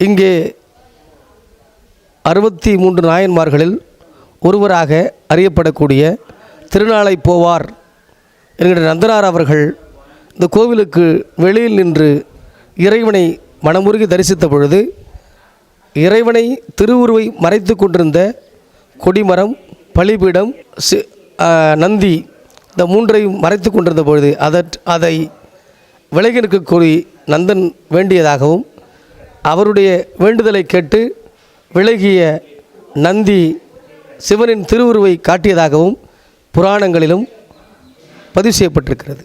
இங்கே அறுபத்தி மூன்று நாயன்மார்களில் ஒருவராக அறியப்படக்கூடிய திருநாளை போவார் என்கிற நந்தனார் அவர்கள் இந்த கோவிலுக்கு வெளியில் நின்று இறைவனை மனமுருகி தரிசித்த பொழுது இறைவனை திருவுருவை மறைத்து கொண்டிருந்த கொடிமரம் பலிபீடம் சி நந்தி இந்த மூன்றையும் மறைத்து கொண்டிருந்த பொழுது அதற் அதை விலகி நிற்கக்கூறி நந்தன் வேண்டியதாகவும் அவருடைய வேண்டுதலை கேட்டு விலகிய நந்தி சிவனின் திருவுருவை காட்டியதாகவும் புராணங்களிலும் பதிவு செய்யப்பட்டிருக்கிறது.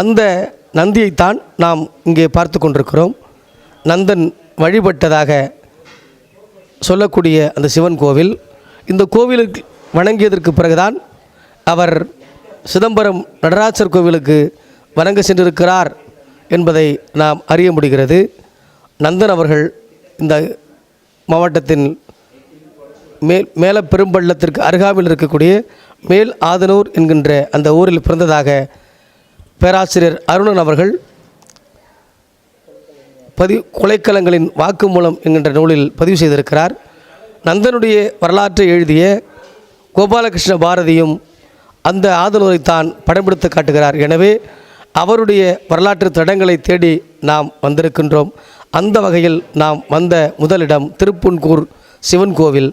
அந்த நந்தியைத்தான் நாம் இங்கே பார்த்து கொண்டிருக்கிறோம். நந்தன் வழிபட்டதாக சொல்லக்கூடிய அந்த சிவன் கோவில் இந்த கோவிலுக்கு வணங்கியதற்கு பிறகுதான் அவர் சிதம்பரம் நடராஜர் கோவிலுக்கு வணங்க சென்றிருக்கிறார் என்பதை நாம் அறிய முடிகிறது. நந்தன் அவர்கள் இந்த மாவட்டத்தின் மேல் மேல பெரும்பள்ளத்திற்கு அருகாமையில் இருக்கக்கூடிய மேல் ஆதனூர் என்கின்ற அந்த ஊரில் பிறந்ததாக பேராசிரியர் அருணன் அவர்கள் பதிவு கொலைக்களங்களின் வாக்குமூலம் என்கின்ற நூலில் பதிவு செய்திருக்கிறார். நந்தனுடைய வரலாற்றை எழுதிய கோபாலகிருஷ்ண பாரதியும் அந்த ஆதனூரைத்தான் படம் பிடித்து காட்டுகிறார். எனவே அவருடைய வரலாற்று தடங்களை தேடி நாம் வந்திருக்கின்றோம். அந்த வகையில் நாம் வந்த முதலிடம் திருப்புன்கூர் சிவன் கோவில்.